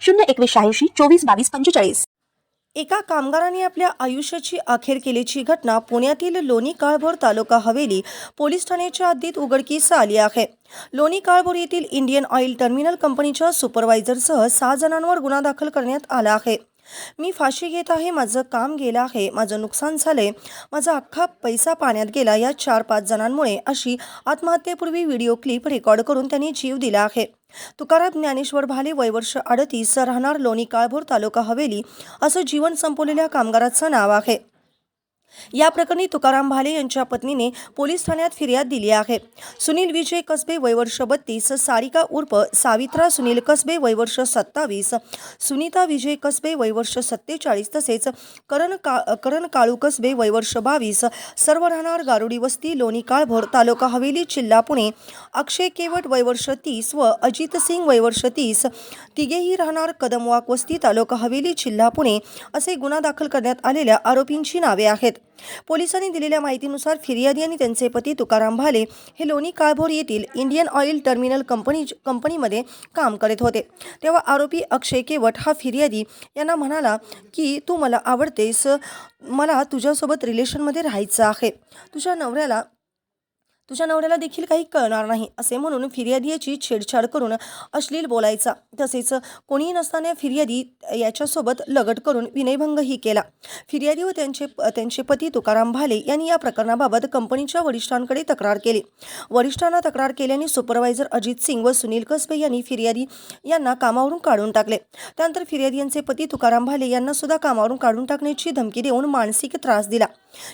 शून्य एकवीस शहाऐंशी चोवीस बावीस पंचेचाळीस. एका कामगाराने आपल्या आयुष्याची अखेर केल्याची घटना पुण्यातील लोणी काळभोर तालुका हवेली पोलीस ठाण्याच्या हद्दीत उघडकीस आली आहे. लोणी काळभोर येथील इंडियन ऑइल टर्मिनल कंपनीच्या सुपरवायझरसह सहा जणांवर गुन्हा दाखल करण्यात आला आहे. मी फाशी घेत आहे माझं काम गेलं आहे माझं नुकसान झालंय माझा अख्खा पैसा पाण्यात गेला या चार पाच जणांमुळे अशी आत्महत्येपूर्वी व्हिडिओ क्लिप रेकॉर्ड करून त्यांनी जीव दिला आहे. तुकाराम ज्ञानेश्वर भाले वयवर्ष अडतीस राहणार लोणी काळभोर तालुका हवेली असं जीवन संपवलेल्या कामगाराचं नाव आहे. या प्रकरणी तुकाराम भाले यांच्या पत्नीने पोलीस ठाण्यात फिर्याद दिली आहे. सुनील विजय कसबे वयवर्ष बत्तीस सारिका उर्फ सावित्रा सुनील कसबे वयवर्ष सत्तावीस सुनीता विजय कसबे वयवर्ष सत्तेचाळीस तसेच करण का करण काळू कसबे वयवर्ष बावीस सर्व राहणार गारुडी वस्ती लोणी काळभोर तालुका हवेली जिल्हा पुणे अक्षय केवट वयवर्ष तीस व अजित सिंग वयवर्ष तीस तिघेही राहणार कदमवाक वस्ती तालुका हवेली जिल्हा पुणे असे गुन्हा दाखल करण्यात आलेल्या आरोपींची नावे आहेत. पोलिसांनी दिलेल्या माहितीनुसार फिर्यादी आणि त्यांचे पती तुकाराम भाले हे लोणी काळभोर येथील इंडियन ऑइल टर्मिनल कंपनी कंपनीमध्ये काम करत होते. तेव्हा आरोपी अक्षय केवट हा फिर्यादी यांना म्हणाला की तू मला आवडतेस. मला तुझ्यासोबत रिलेशनमध्ये राहायचं आहे. तुझ्या नवऱ्याला तुझ्या नवऱ्याला देखील काही कळणार नाही असे म्हणून फिर्यादी याची छेडछाड करून अश्लील बोलायचा. तसेच कोणीही नसताना फिर्यादी याच्यासोबत लगट करून विनयभंगही केला. फिर्यादी व त्यांचे त्यांचे पती तुकाराम भाले यांनी या प्रकरणाबाबत कंपनीच्या वरिष्ठांकडे तक्रार केली. वरिष्ठांना तक्रार केल्याने सुपरवायझर अजित सिंग व सुनील कसबे यांनी फिर्यादी यांना कामावरून काढून टाकले. त्यानंतर फिर्यादी यांचे पती तुकाराम भाले यांना सुद्धा कामावरून काढून टाकण्याची धमकी देऊन मानसिक त्रास दिला.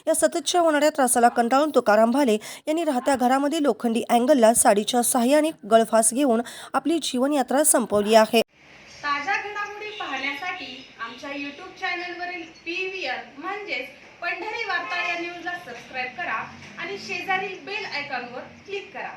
या सततच्या होणाऱ्या त्रासाला कंटाळून तुकाराम भाले यांनी त्या घरामध्ये लोखंडी अँगलला साडीच्या सहाय्याने गळफास घेऊन आपली जीवनयात्रा संपवली आहे. ताज्या घडामोडी पाहण्यासाठी आमच्या यूट्यूब चॅनलवरील पी व्ही आर म्हणजेच पंढरी वार्ता या न्यूजला सबस्क्राईब करा आणि शेजारील बेल आयकॉनवर क्लिक करा.